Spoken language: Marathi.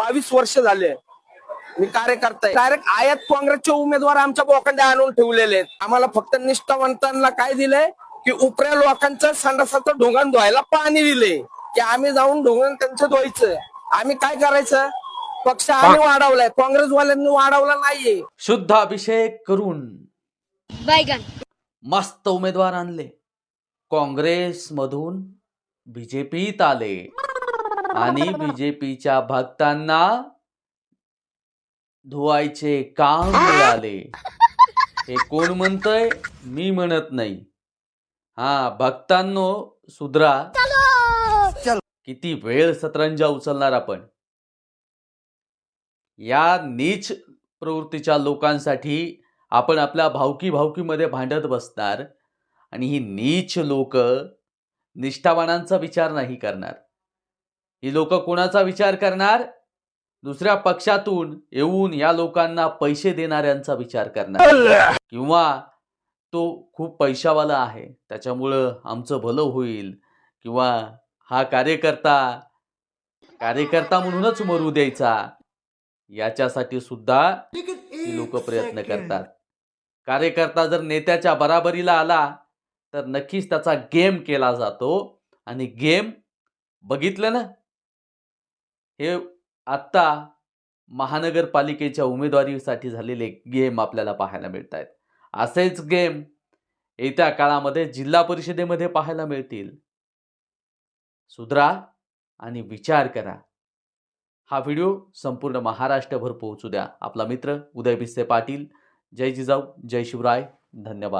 बावीस वर्ष झाले. मी कार्यकर्ता आहे. डायरेक्ट आयात काँग्रेसचे उमेदवार आमच्या बोकांडे आणून ठेवलेले आहेत. आम्हाला फक्त निष्ठावंतांना काय दिलंय? की उपऱ्या लोकांचं संडासाचं ढोंगण धुवायला पाणी दिले की आम्ही जाऊन ढोंगण त्यांचं धुवायचं. आम्ही काय करायचं? पक्ष आम्ही वाढवलाय. काँग्रेसवाल्यांनी वाढवला नाहीये. शुद्ध अभिषेक करून. बैगन मस्त उमेदवार आणले. काँग्रेसमधून बीजेपीत आले. आणि बीजेपीच्या भक्तांना धुवायचे काम मिळाले. हे कोण म्हणतंय? मी म्हणत नाही. हा भक्तांनो सुधरा. किती वेळ सतरंजा उचलणार आपण? या नीच प्रवृत्तीच्या लोकांसाठी आपण आपल्या भावकी भावकीमध्ये भांडत बसणार आणि ही नीच लोक निष्ठावानांचा विचार नाही करणार. ही लोक कोणाचा विचार करणार? दुसऱ्या पक्षातून येऊन या लोकांना पैसे देणाऱ्यांचा विचार करणार. किंवा तो खूप पैशावाला आहे त्याच्यामुळं आमचं भलं होईल. किंवा हा कार्यकर्ता कार्यकर्ता म्हणूनच मरू द्यायचा. याच्यासाठी सुद्धा ही लोक प्रयत्न करतात. कार्यकर्ता जर नेत्याच्या बराबरीला आला तर नक्कीच त्याचा गेम केला जातो. आणि गेम बघितलं ना? हे आत्ता महानगरपालिकेच्या उमेदवारीसाठी झालेले गेम आपल्याला पाहायला मिळत आहेत असेच गेम येत्या काळामध्ये जिल्हा परिषदेमध्ये पाहायला मिळतील. सुधरा आणि विचार करा. हा व्हिडिओ संपूर्ण महाराष्ट्रभर पोहोचू द्या. आपला मित्र उदय भिसे पाटील. जय जिजाऊ जय शिवराय. धन्यवाद.